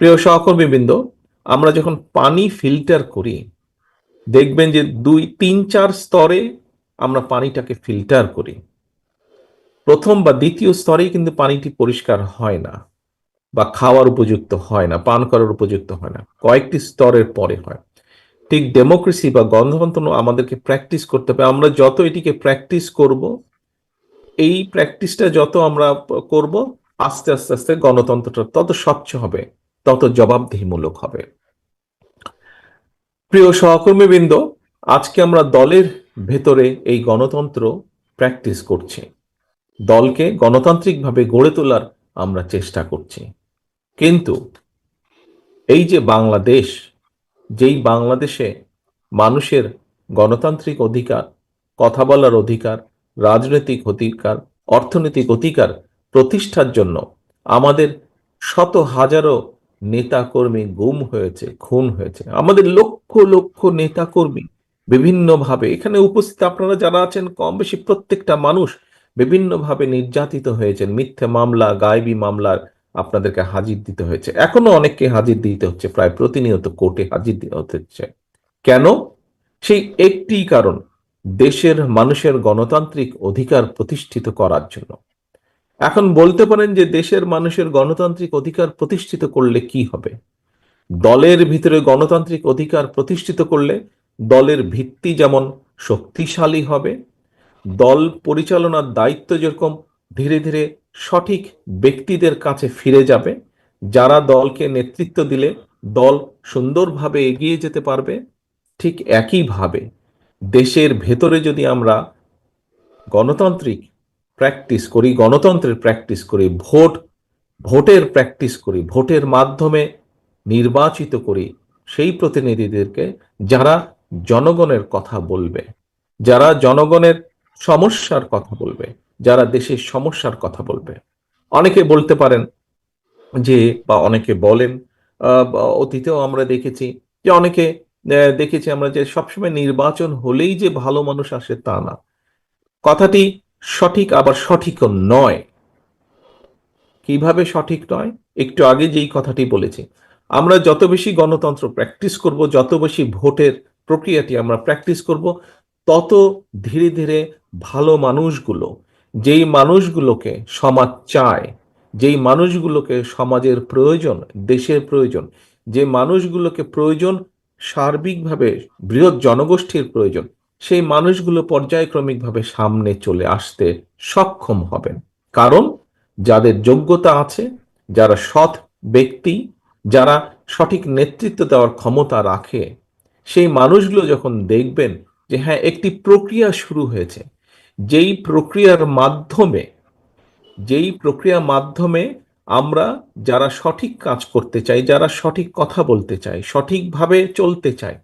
প্রিয় সহকর্মীবৃন্দ, আমরা যখন পানি ফিল্টার করি, দেখবেন যে দুই, তিন, চার স্তরে আমরা পানিটাকে ফিল্টার করি। প্রথম বা দ্বিতীয় স্তরেই কিন্তু পানিটি পরিষ্কার হয় না বা খাওয়ার উপযুক্ত হয় না, পান করার উপযুক্ত হয় না, কয়েকটি স্তরের পরে হয়। ঠিক ডেমোক্রেসি বা গণতন্ত্র আমাদেরকে প্র্যাকটিস করতে হবে। আমরা যত এটিকে প্র্যাকটিস করব, এই প্র্যাকটিসটা যত আমরা করব, আস্তে আস্তে আস্তে গণতন্ত্রটা তত স্বচ্ছ হবে। তত জবাবদিহিমূলক হবে। প্রিয় সহকর্মীবৃন্দ, আজকে আমরা দলের ভেতরে এই গণতন্ত্র প্র্যাকটিস করছি। দলকে গণতান্ত্রিকভাবে গড়ে তোলার আমরা চেষ্টা করছি। কিন্তু এই যে বাংলাদেশ, যেই বাংলাদেশে মানুষের গণতান্ত্রিক অধিকার, কথা বলার অধিকার, রাজনৈতিক অধিকার, অর্থনৈতিক অধিকার প্রতিষ্ঠার জন্য আমাদের শত হাজারো নেতাকর্মী গুম হয়েছে, খুন হয়েছে। আমাদের লক্ষ লক্ষ নেতাকর্মী বিভিন্নভাবে, এখানে উপস্থিত আপনারা যারা আছেন কম বেশি প্রত্যেকটা মানুষ বিভিন্নভাবে নির্যাতিত হয়েছেন। মিথ্যে মামলা, গায়েবী মামলার আপনাদেরকে হাজির দিতে হয়েছে। এখনও অনেককে হাজির দিতে হচ্ছে, প্রায় প্রতিনিয়ত কোর্টে হাজির দিতে হচ্ছে। কেন? সেই একটি কারণ, দেশের মানুষের গণতান্ত্রিক অধিকার প্রতিষ্ঠিত করার জন্য। এখন বলতে পারেন যে দেশের মানুষের গণতান্ত্রিক অধিকার প্রতিষ্ঠিত করলে কি হবে? দলের ভিতরে গণতান্ত্রিক অধিকার প্রতিষ্ঠিত করলে দলের ভিত্তি যেমন শক্তিশালী হবে, দল পরিচালনার দায়িত্ব যেরকম ধীরে ধীরে সঠিক ব্যক্তিদের কাছে ফিরে যাবে, যারা দলকে নেতৃত্ব দিলে দল সুন্দরভাবে এগিয়ে যেতে পারবে, ঠিক একইভাবে দেশের ভেতরে যদি আমরা গণতান্ত্রিক প্র্যাকটিস করি, গণতন্ত্রের প্র্যাকটিস করি, ভোট, ভোটের প্র্যাকটিস করি, ভোটের মাধ্যমে নির্বাচিত করি, সেই প্রতিনিধিদেরকে যারা জনগণের কথা বলবে, যারা জনগণের সমস্যার কথা বলবে, যারা দেশের সমস্যার কথা বলবে। অনেকে বলতে পারেন যে, বা অনেকে বলেন অতীতেও আমরা দেখেছি যে, অনেকে দেখেছি আমরা যে, সবসময় নির্বাচন হলেই যে ভালো মানুষ আসে তা না। কথাটি সঠিক আবার সঠিকও নয়। কীভাবে সঠিক নয়? একটু আগে যেই কথাটি বলেছি, আমরা যত বেশি গণতন্ত্র প্র্যাকটিস করব, যত বেশি ভোটের প্রক্রিয়াটি আমরা প্র্যাকটিস করব, তত ধীরে ধীরে ভালো মানুষগুলো, যেই মানুষগুলোকে সমাজ চায়, যেই মানুষগুলোকে সমাজের প্রয়োজন, দেশের প্রয়োজন, যে মানুষগুলোকে প্রয়োজন সার্বিকভাবে বৃহৎ জনগোষ্ঠীর প্রয়োজন সেই মানুষগুলো পর্যায়ক্রমিকভাবে সামনে চলে আসতে সক্ষম হবেন। কারণ যাদের যোগ্যতা আছে, যারা সৎ ব্যক্তি, যারা সঠিক নেতৃত্ব দেওয়ার ক্ষমতা রাখে, সেই মানুষগুলো যখন দেখবেন যে হ্যাঁ একটি প্রক্রিয়া শুরু হয়েছে, যেই প্রক্রিয়ার মাধ্যমে, যেই প্রক্রিয়ার মাধ্যমে আমরা যারা সঠিক কাজ করতে চাই, যারা সঠিক কথা বলতে চাই, সঠিকভাবে চলতে চাই,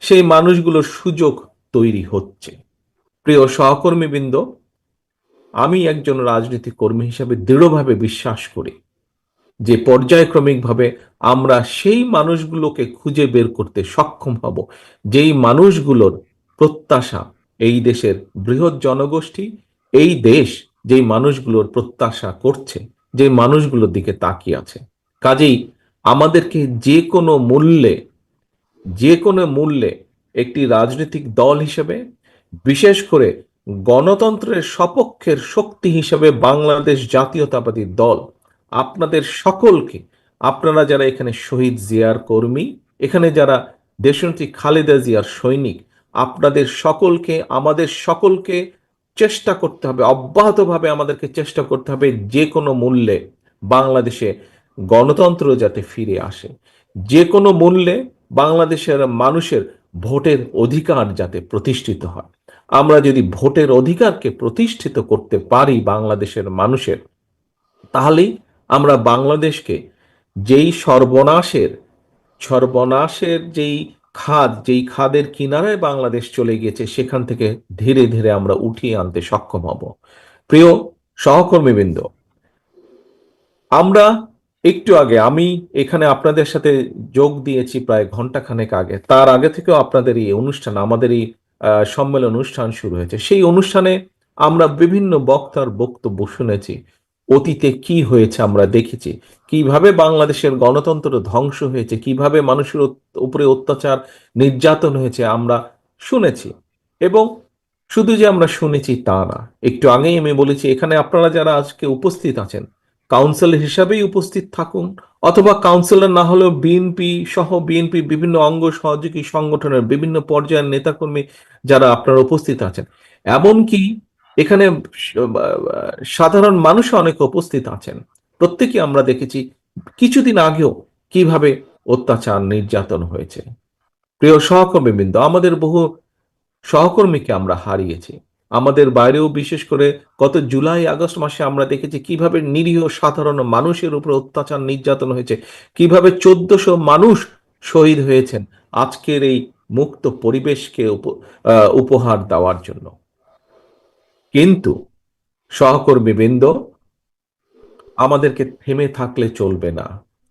সেই মানুষগুলোর সুযোগ তৈরি হচ্ছে। প্রিয় সহকর্মীবৃন্দ, আমি একজন রাজনৈতিক কর্মী হিসাবে দৃঢ়ভাবে বিশ্বাস করি যে পর্যায়ক্রমিকভাবে আমরা সেই মানুষগুলোকে খুঁজে বের করতে সক্ষম হব, যেই মানুষগুলোর প্রত্যাশা এই দেশের বৃহৎ জনগোষ্ঠী, এই দেশ যেই মানুষগুলোর প্রত্যাশা করছে যে মানুষগুলোর দিকে তাকিয়ে আছে। কাজেই আমাদেরকে যে কোনো মূল্যে, যে কোনো মূল্যে একটি রাজনৈতিক দল হিসেবে, বিশেষ করে গণতন্ত্রের সপক্ষের শক্তি হিসেবে বাংলাদেশ জাতীয়তাবাদী দল। আপনাদের সকলকে, আপনারা যারা এখানে শহীদ জিয়ার কর্মী, এখানে যারা দেশনেত্রী খালেদা জিয়ার সৈনিক, আপনাদের সকলকে, আমাদের সকলকে চেষ্টা করতে হবে, অব্যাহতভাবে আমাদেরকে চেষ্টা করতে হবে যে কোনো মূল্যে বাংলাদেশে গণতন্ত্র যাতে ফিরে আসে। যে কোনো মূল্যে বাংলাদেশের মানুষের ভোটের অধিকার যাতে প্রতিষ্ঠিত হয়। আমরা যদি ভোটের অধিকারকে প্রতিষ্ঠিত করতে পারি বাংলাদেশের মানুষের, তাহলেই আমরা বাংলাদেশকে যেই সর্বনাশের সর্বনাশের যেই খাদ, যেই খাদের কিনারায় বাংলাদেশ চলে গিয়েছে, সেখান থেকে ধীরে ধীরে আমরা উঠিয়ে আনতে সক্ষম হব। প্রিয় সহকর্মীবৃন্দ, আমরা একটু আগে আমি এখানে আপনাদের সাথে যোগ দিয়েছি প্রায় ঘণ্টা খানেক আগে। তার আগে থেকেও আপনাদের এই অনুষ্ঠান, আমাদের এই সম্মেলন অনুষ্ঠান শুরু হয়েছে। সেই অনুষ্ঠানে আমরা বিভিন্ন বক্তার বক্তব্য শুনেছি। অতীতে কি হয়েছে আমরা দেখেছি। কীভাবে বাংলাদেশের গণতন্ত্র ধ্বংস হয়েছে, কীভাবে মানুষের উপরে অত্যাচার নির্যাতন হয়েছে আমরা শুনেছি। এবং শুধু যে আমরা শুনেছি তা না, একটু আগেই আমি বলেছি, এখানে আপনারা যারা আজকে উপস্থিত আছেন কাউন্সিলর হিসাবেই উপস্থিত থাকুন, অথবা কাউন্সিলর না হলেও বিএনপি সহ বিএনপি বিভিন্ন অঙ্গ সহযোগী সংগঠনের বিভিন্ন পর্যায়ের নেতাকর্মী যারা আপনারা উপস্থিত আছেন। এমনকি এখানে সাধারণ মানুষ অনেক উপস্থিত আছেন। প্রত্যেকে আমরা দেখেছি কিছুদিন আগেও কীভাবে অত্যাচার নির্যাতন হয়েছে। প্রিয় সহকর্মীবৃন্দ, আমাদের বহু সহকর্মীকে আমরা হারিয়েছি। আমাদের বাইরেও বিশেষ করে গত জুলাই, আগস্ট মাসে আমরা দেখেছি কীভাবে নিরীহ সাধারণ মানুষের উপর অত্যাচার, নির্যাতন হয়েছে, কীভাবে চোদ্দশো মানুষ শহীদ হয়েছেন আজকের এই মুক্ত পরিবেশকে উপহার দেওয়ার জন্য। কিন্তু সহকর্মী বৃন্দ আমাদেরকে থেমে থাকলে চলবে না,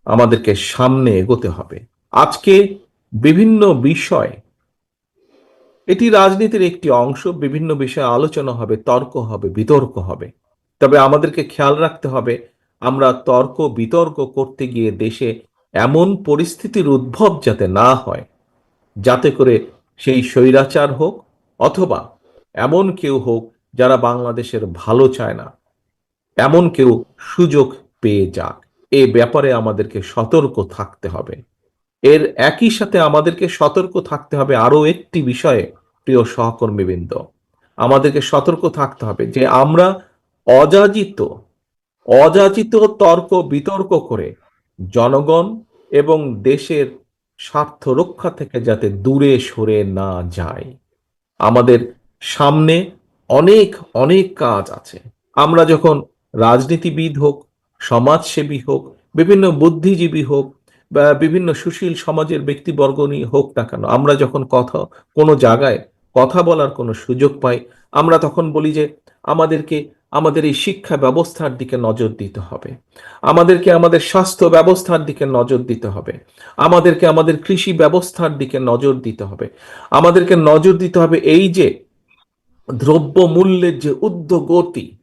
আমাদেরকে সামনে এগোতে হবে। আজকে বিভিন্ন বিষয় এটি রাজনীতির একটি অংশ, বিভিন্ন বিষয়ে আলোচনা হবে, তর্ক হবে, বিতর্ক হবে। তবে আমাদেরকে খেয়াল রাখতে হবে, আমরা তর্ক, বিতর্ক করতে গিয়ে দেশে এমন পরিস্থিতির উদ্ভব যাতে না হয়, যাতে করে সেই স্বৈরাচার হোক অথবা এমন কেউ হোক যারা বাংলাদেশের ভালো চায় না, এমন কেউ সুযোগ পেয়ে যাক। এ ব্যাপারে আমাদেরকে সতর্ক থাকতে হবে। এর একই সাথে আমাদেরকে সতর্ক থাকতে হবে আরও একটি বিষয়ে, প্রিয় সহকর্মীবৃন্দ। আমাদেরকে সতর্ক থাকতে হবে যে আমরা অযাচিত অযাচিত তর্ক বিতর্ক করে জনগণ এবং দেশের স্বার্থ রক্ষা থেকে যাতে দূরে সরে না যায়। আমাদের সামনে অনেক অনেক কাজ আছে। আমরা যখন রাজনীতিবিদ হোক, সমাজসেবী হোক, বিভিন্ন বুদ্ধিজীবী হোক বিভিন্ন সুশীল সমাজের ব্যক্তিবর্গ নিয়ে হোক না কেন, আমরা যখন কথা, কোনো জায়গায় কথা বলার কোনো সুযোগ পাই, আমরা তখন বলি যে আমাদেরকে, আমাদের এই শিক্ষা ব্যবস্থার দিকে নজর দিতে হবে। আমাদেরকে আমাদের স্বাস্থ্য ব্যবস্থার দিকে নজর দিতে হবে। আমাদেরকে আমাদের কৃষি ব্যবস্থার দিকে নজর দিতে হবে। আমাদেরকে নজর দিতে হবে এই যে দ্রব্য মূল্যের যে ঊর্ধ্বগতি,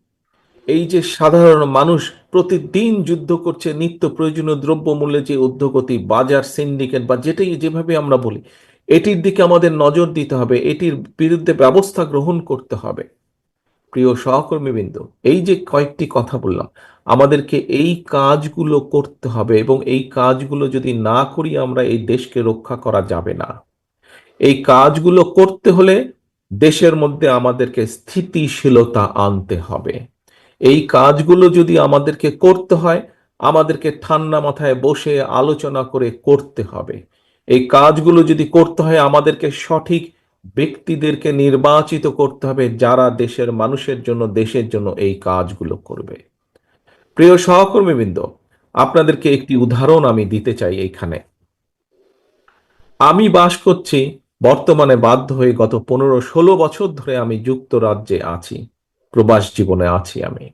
এই যে সাধারণ মানুষ প্রতিদিন যুদ্ধ করছে নিত্য প্রয়োজনীয় দ্রব্য মূল্যের যে ঊর্ধ্বগতি বাজার, সিন্ডিকেট বা যেটাই যেভাবে আমরা বলি, এটির দিকে আমাদের নজর দিতে হবে। এটির বিরুদ্ধে ব্যবস্থা গ্রহণ করতে হবে। প্রিয় সহকর্মীবৃন্দ, এই যে কয়েকটি কথা বললাম, আমাদেরকে এই কাজগুলো করতে হবে এবং এই কাজগুলো যদি না করি আমরা এই দেশকে রক্ষা করা যাবে না। এই কাজগুলো করতে হলে দেশের মধ্যে আমাদেরকে স্থিতিশীলতা আনতে হবে। এই কাজগুলো যদি আমাদেরকে করতে হয়, আমাদেরকে ঠান্ডা মাথায় বসে আলোচনা করে করতে হবে। এই কাজগুলো যদি করতে হয়, আমাদেরকে সঠিক ব্যক্তিদেরকে নির্বাচিত করতে হবে যারা দেশের মানুষের জন্য, দেশের জন্য এই কাজগুলো করবে। প্রিয় সহকর্মীবৃন্দ, আপনাদেরকে একটি উদাহরণ আমি দিতে চাই এইখানে। আমি বাস করছি, বর্তমানে বাধ্য হয়ে গত পনেরো ষোলো বছর ধরে আমি যুক্তরাজ্যে আছি। প্রবাস জীবনে আছি আমি।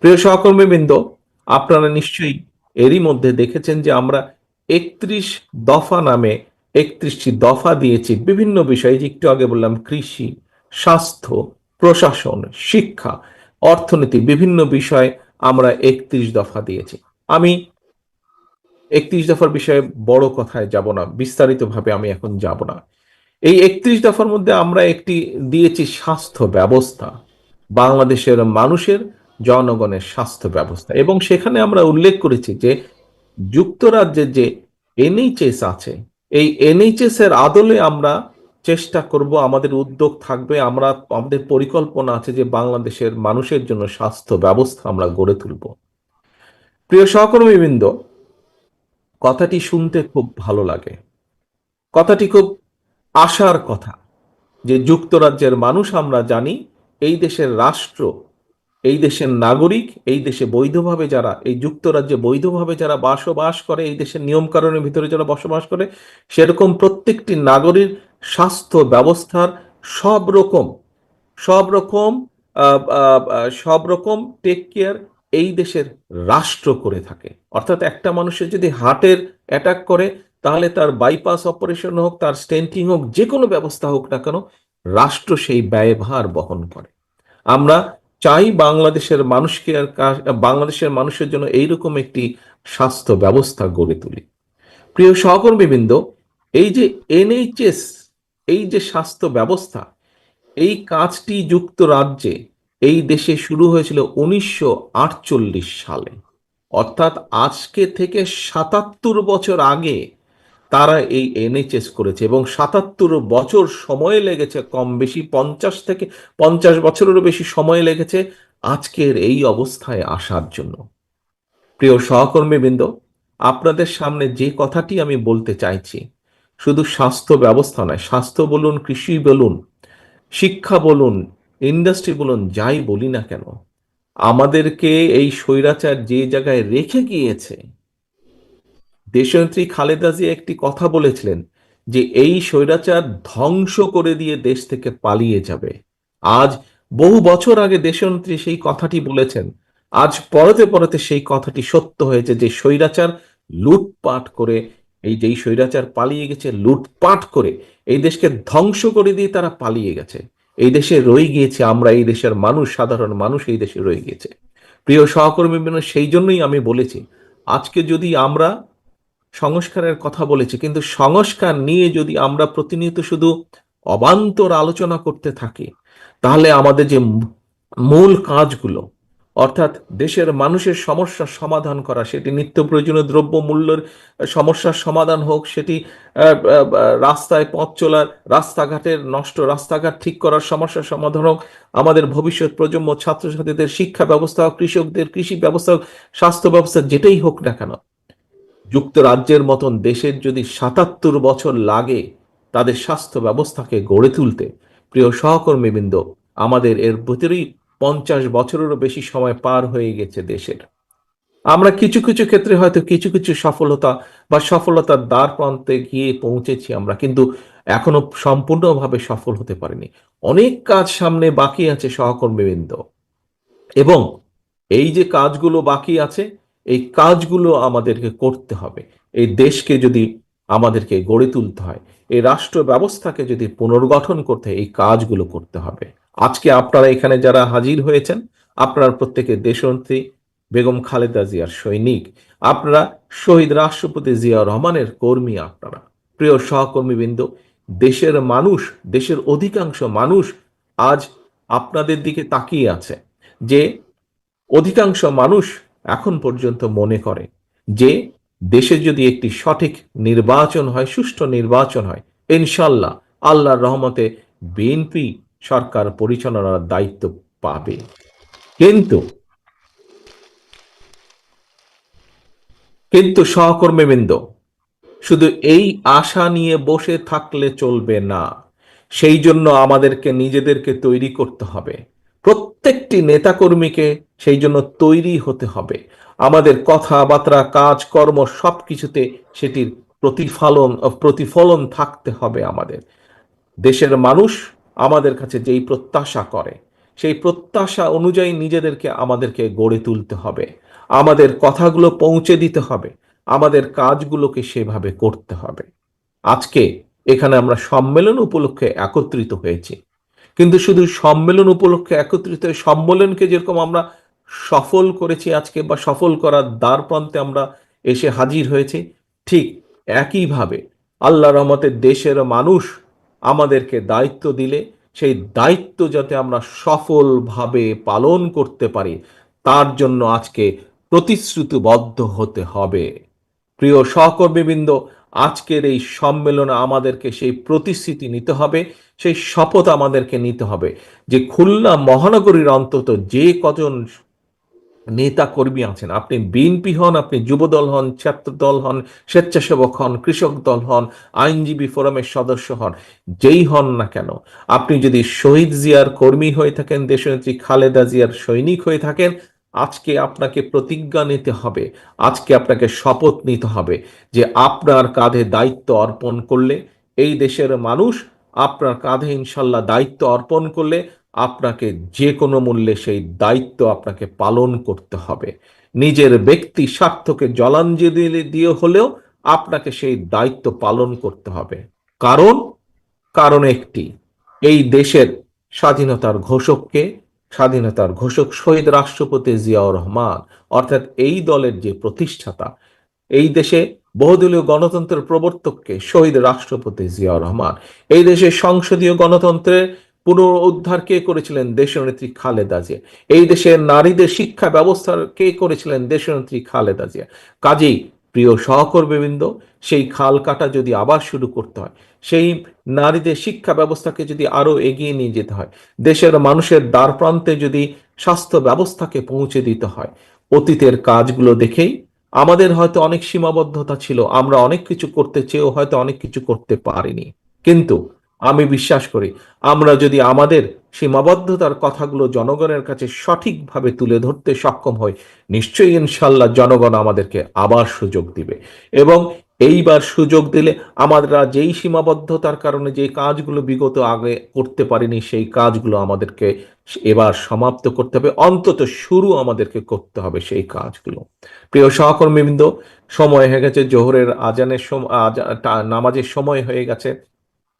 প্রিয় সহকর্মীবৃন্দ, আপনারা নিশ্চয়ই এরই মধ্যে দেখেছেন যে আমরা একত্রিশ দফা নামে একত্রিশটি দফা দিয়েছি। বিভিন্ন বিষয়ে, যে একটু আগে বললাম, কৃষি, স্বাস্থ্য, প্রশাসন, শিক্ষা, অর্থনীতি, বিভিন্ন বিষয়ে আমরা একত্রিশ দফা দিয়েছি। আমি একত্রিশ দফার বিষয়ে বড় কথায় যাব না, বিস্তারিতভাবে আমি এখন যাব না। এই একত্রিশ দফার মধ্যে আমরা একটি দিয়েছি স্বাস্থ্য ব্যবস্থা। বাংলাদেশের মানুষের জনগণের স্বাস্থ্য ব্যবস্থা। এবং সেখানে আমরা উল্লেখ করেছি যে যুক্তরাজ্যের যে এনএইচএস আছে, এই এনএইচএস এর আদলে আমরা চেষ্টা করব, আমাদের উদ্যোগ থাকবে, আমরা, আমাদের পরিকল্পনা আছে যে বাংলাদেশের মানুষের জন্য স্বাস্থ্য ব্যবস্থা আমরা গড়ে তুলব। প্রিয় সহকর্মীবৃন্দ, কথাটি শুনতে খুব ভালো লাগে। কথাটি খুব আশার কথা যে যুক্তরাজ্যের মানুষ আমরা জানি এই দেশের রাষ্ট্র, এই দেশের নাগরিক, এই দেশে বৈধভাবে যারা, এই যুক্তরাজ্যে বৈধভাবে যারা বসবাস করে, এই দেশের নিয়মকানুনের ভিতরে যারা বসবাস করে, সেরকম প্রত্যেকটি নাগরিক স্বাস্থ্য ব্যবস্থার সব রকম সব রকম সব রকম টেক কেয়ার এই দেশের রাষ্ট্র করে থাকে। অর্থাৎ একটা মানুষের যদি হার্টের অ্যাটাক করে, তাহলে তার বাইপাস অপারেশন হোক, তার স্টেন্টিং হোক, যে কোনো ব্যবস্থা হোক না কেন রাষ্ট্র সেই ব্যয়ভার বহন করে। আমরা চাই বাংলাদেশের মানুষকে আর বাংলাদেশের মানুষের জন্য এইরকম একটি স্বাস্থ্য ব্যবস্থা গড়ে তুলি। প্রিয় সহকর্মীবৃন্দ, এই যে এনএইচএস, এই যে স্বাস্থ্য ব্যবস্থা, এই কাজটি যুক্তরাজ্যে, এই দেশে শুরু হয়েছিল উনিশশো আটচল্লিশ সালে। অর্থাৎ আজকে থেকে সাতাত্তর বছর আগে তারা এই এনএইচএস করেছে এবং সাতাত্তর বছর সময় লেগেছে, কম বেশি পঞ্চাশ থেকে পঞ্চাশ বছরেরও বেশি সময় লেগেছে আজকের এই অবস্থায় আসার জন্য। প্রিয় সহকর্মীবৃন্দ, আপনাদের সামনে যে কথাটি আমি বলতে চাইছি, শুধু স্বাস্থ্য ব্যবস্থা নয়, স্বাস্থ্য বলুন, কৃষি বলুন, শিক্ষা বলুন ইন্ডাস্ট্রি বলুন, যাই বলি না কেন, আমাদেরকে এই স্বৈরাচার যে জায়গায় রেখে গিয়েছে দেশনেত্রী খালেদা জিয়া একটি কথা বলেছিলেন যে এই স্বৈরাচার ধ্বংস করে দিয়ে দেশ থেকে পালিয়ে যাবে। আজ বহু বছর আগে দেশনেত্রী সেই কথাটি বলেছেন। আজ পরতে পরতে সেই কথাটি সত্য হয়েছে যে স্বৈরাচার লুটপাট করে, এই যেই স্বৈরাচার পালিয়ে গেছে লুটপাট করে, এই দেশকে ধ্বংস করে দিয়ে তারা পালিয়ে গেছে। এই দেশে রয়ে গিয়েছে, আমরা এই দেশের মানুষ, সাধারণ মানুষ এই দেশে রয়ে গিয়েছে। প্রিয় সহকর্মী সেই জন্যই আমি বলেছি, আজকে যদি আমরা সংস্কারের কথা বলেছি। কিন্তু সংস্কার নিয়ে যদি আমরা প্রতিনিয়ত শুধু অবান্তর আলোচনা করতে থাকি, তাহলে আমাদের যে মূল কাজগুলো, অর্থাৎ দেশের মানুষের সমস্যার সমাধান করা, সেটি নিত্য প্রয়োজনীয় দ্রব্য মূল্যের সমস্যার সমাধান হোক, সেটি রাস্তায় পথ চলার, রাস্তাঘাটের নষ্ট, রাস্তাঘাট ঠিক করার সমস্যার সমাধান হোক, আমাদের ভবিষ্যৎ প্রজন্ম, ছাত্রছাত্রীদের শিক্ষা ব্যবস্থা হোক, কৃষকদের কৃষি ব্যবস্থা হোক, স্বাস্থ্য ব্যবস্থা যেটাই হোক না কেন যুক্তরাজ্যের মতন দেশের যদি সাতাত্তর বছর লাগে তাদের স্বাস্থ্য ব্যবস্থাকে গড়ে তুলতে। প্রিয় সহকর্মীবৃন্দ, আমাদের এর ভিতরেই পঞ্চাশ বছরেরও বেশি সময় পার হয়ে গেছে দেশের। আমরা কিছু কিছু ক্ষেত্রে হয়তো কিছু কিছু সফলতা বা সফলতার দ্বার প্রান্তে গিয়ে পৌঁছেছি আমরা, কিন্তু এখনও সম্পূর্ণভাবে সফল হতে পারিনি। অনেক কাজ সামনে বাকি আছে সহকর্মীবৃন্দ। এবং এই যে কাজগুলো বাকি আছে এই কাজগুলো আমাদেরকে করতে হবে। এই দেশকে যদি আমাদেরকে গড়ে তুলতে হয়, এই রাষ্ট্র ব্যবস্থাকে যদি পুনর্গঠন করতে এই কাজগুলো করতে হবে। আজকে আপনারা এখানে যারা হাজির হয়েছেন, আপনারা প্রত্যেকে দেশনেত্রী বেগম খালেদা জিয়ার সৈনিক, আপনারা শহীদ রাষ্ট্রপতি জিয়া রহমানের কর্মী আপনারা। প্রিয় সহকর্মীবৃন্দ, দেশের মানুষ, দেশের অধিকাংশ মানুষ আজ আপনাদের দিকে তাকিয়ে আছে যে অধিকাংশ মানুষ এখন পর্যন্ত মনে করে যে দেশে যদি একটি সঠিক নির্বাচন হয়, সুষ্ঠু নির্বাচন হয় ইনশাল্লাহ আল্লাহর রহমতে বিএনপি সরকার পরিচালনার দায়িত্ব পাবে। কিন্তু কিন্তু সহকর্মীবৃন্দ শুধু এই আশা নিয়ে বসে থাকলে চলবে না। সেই জন্য আমাদেরকে নিজেদেরকে তৈরি করতে হবে। প্রত্যেকটি নেতাকর্মীকে সেই জন্য তৈরি হতে হবে। আমাদের কথাবার্তা কাজ কর্ম সবকিছুতে সেটির প্রতিফলন প্রতিফলন থাকতে হবে আমাদের। দেশের মানুষ আমাদের কাছে যেই প্রত্যাশা করে, সেই প্রত্যাশা অনুযায়ী নিজেদেরকে আমাদেরকে গড়ে তুলতে হবে। আমাদের কথাগুলো পৌঁছে দিতে হবে, আমাদের কাজগুলোকে সেভাবে করতে হবে। আজকে এখানে আমরা সম্মেলন উপলক্ষে একত্রিত হয়েছি। কিন্তু শুধু সম্মেলন উপলক্ষে একত্রিত সম্মেলনকে যেরকম আমরা সফল করেছি আজকে বা সফল করার দ্বার প্রান্তে আমরা এসে হাজির হয়েছি, ঠিক একইভাবে আল্লাহ রহমতের দেশের মানুষ আমাদেরকে দায়িত্ব দিলে, সেই দায়িত্ব যাতে আমরা সফলভাবে পালন করতে পারি, তার জন্য আজকে প্রতিশ্রুতিবদ্ধ হতে হবে। প্রিয় সহকর্মীবৃন্দ আজকের এই সম্মেলনে আমাদেরকে সেই প্রতিশ্রুতি নিতে হবে, সেই শপথ আমাদেরকে নিতে হবে যে খুলনা মহানগরীর অন্তত যে কজন নেতা কর্মী আছেন, আপনি বিএনপি হন, আপনি যুবদল হন ছাত্র দল হন, স্বেচ্ছাসেবক হন, কৃষক দল হন, আইনজীবী ফোরামের সদস্য হন, যেই হন না কেন, আপনি যদি শহীদ জিয়ার কর্মী হয়ে থাকেন, দেশনেত্রী খালেদা জিয়ার সৈনিক হয়ে থাকেন আজকে আপনাকে প্রতিজ্ঞা নিতে হবে, আজকে আপনাকে শপথ নিতে হবে যে আপনার কাঁধে দায়িত্ব অর্পণ করলে এই দেশের মানুষ আপনার কাঁধে ইনশাল্লাহ দায়িত্ব অর্পণ করলে আপনাকে যে কোনো মূল্যে সেই দায়িত্ব আপনাকে পালন করতে হবে। নিজের ব্যক্তি স্বার্থকে জলাঞ্জলি দিয়ে হলেও আপনাকে সেই দায়িত্ব পালন করতে হবে। কারণ কারণ একটি, এই দেশের স্বাধীনতার ঘোষককে স্বাধীনতার ঘোষক শহীদ রাষ্ট্রপতি জিয়াউর রহমান, অর্থাৎ এই দলের যে প্রতিষ্ঠাতা, এই দেশে বহুদলীয় গণতন্ত্রের প্রবর্তককে শহীদ রাষ্ট্রপতি জিয়াউর রহমান। এই দেশে সংসদীয় গণতন্ত্রের পুনরুদ্ধার কে করেছিলেন? দেশনেত্রী খালেদা জিয়া। এই দেশের নারীদের শিক্ষা ব্যবস্থার কে করেছিলেন? দেশনেত্রী খালেদা জিয়া। কাজেই প্রিয় সহকর্মীবৃন্দ, সেই খাল কাটা যদি আবার শুরু করতে হয়, সেই নারীদের শিক্ষা ব্যবস্থাকে যদি আরও এগিয়ে নিয়ে যেতে হয়, দেশের মানুষের দ্বার প্রান্তে যদি স্বাস্থ্য ব্যবস্থাকে পৌঁছে দিতে হয়, অতীতের কাজগুলো দেখেই আমাদের হয়তো অনেক সীমাবদ্ধতা ছিল, আমরা অনেক কিছু করতে চেয়েও হয়তো অনেক কিছু করতে পারিনি। কিন্তু আমি বিশ্বাস করি, আমরা যদি আমাদের সীমাবদ্ধতার কথাগুলো জনগণের কাছে সঠিকভাবে তুলে ধরতে সক্ষম হই, নিশ্চয়ই ইনশাল্লাহ জনগণ আমাদেরকে আবার সুযোগ দিবে। এবং এইবার সুযোগ দিলে আমরা যেই সীমাবদ্ধতার কারণে যে কাজগুলো বিগত আগে করতে পারিনি, সেই কাজগুলো আমাদেরকে এবার সমাপ্ত করতে হবে। অন্তত শুরু আমাদেরকে করতে হবে সেই কাজগুলো। প্রিয় সহকর্মীবৃন্দ, সময় হয়ে গেছে, জোহরের আজানের সময় নামাজের সময় হয়ে গেছে।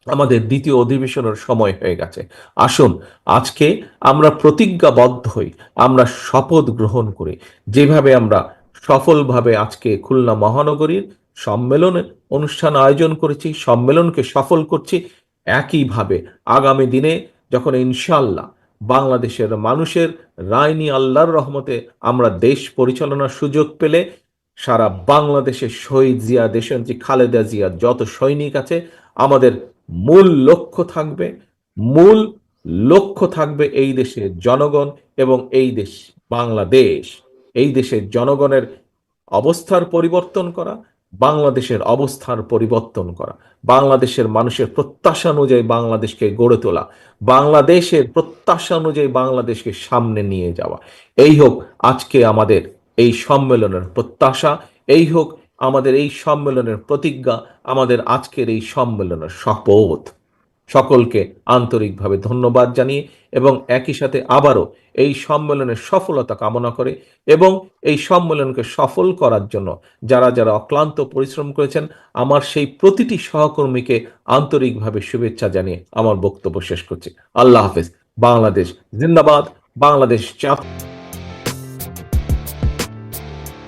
আমাদের দ্বিতীয় অধিবেশনের সময় হয়ে গেছে। আসুন, আজকে আমরা প্রতিজ্ঞাবদ্ধ হই, আমরা শপথ গ্রহণ করি। যেভাবে আমরা সফলভাবে আজকে খুলনা মহানগরীর সম্মেলনে অনুষ্ঠান আয়োজন করেছি, সম্মেলনকে সফল করছি, একইভাবে আগামী দিনে যখন ইনশাল্লাহ বাংলাদেশের মানুষের রায়নি আল্লাহর রহমতে আমরা দেশ পরিচালনার সুযোগ পেলে সারা বাংলাদেশের শহীদ জিয়া, দেশন্ত্রী খালেদা জিয়া যত সৈনিক আছে, আমাদের মূল লক্ষ্য থাকবে, মূল লক্ষ্য থাকবে এই দেশের জনগণ এবং এই দেশ বাংলাদেশ। এই দেশের জনগণের অবস্থার পরিবর্তন করা, বাংলাদেশের অবস্থার পরিবর্তন করা। বাংলাদেশের মানুষের প্রত্যাশা অনুযায়ী বাংলাদেশকে গড়ে তোলা, বাংলাদেশের প্রত্যাশা অনুযায়ী বাংলাদেশকে সামনে নিয়ে যাওয়া। এই হোক আজকে আমাদের এই সম্মেলনের প্রত্যাশা, এই হোক আমাদের এই সম্মেলনের প্রতিজ্ঞা, আমাদের আজকের এই সম্মেলনের শপথ। সকলকে আন্তরিকভাবে ধন্যবাদ জানিয়ে এবং একই সাথে আবারও এই সম্মেলনের সফলতা কামনা করে এবং এই সম্মেলনকে সফল করার জন্য যারা যারা অক্লান্ত পরিশ্রম করেছেন, আমার সেই প্রতিটি সহকর্মীকে আন্তরিকভাবে শুভেচ্ছা জানিয়ে আমার বক্তব্য শেষ করছি। আল্লাহ হাফেজ। বাংলাদেশ জিন্দাবাদ। বাংলাদেশ চাপ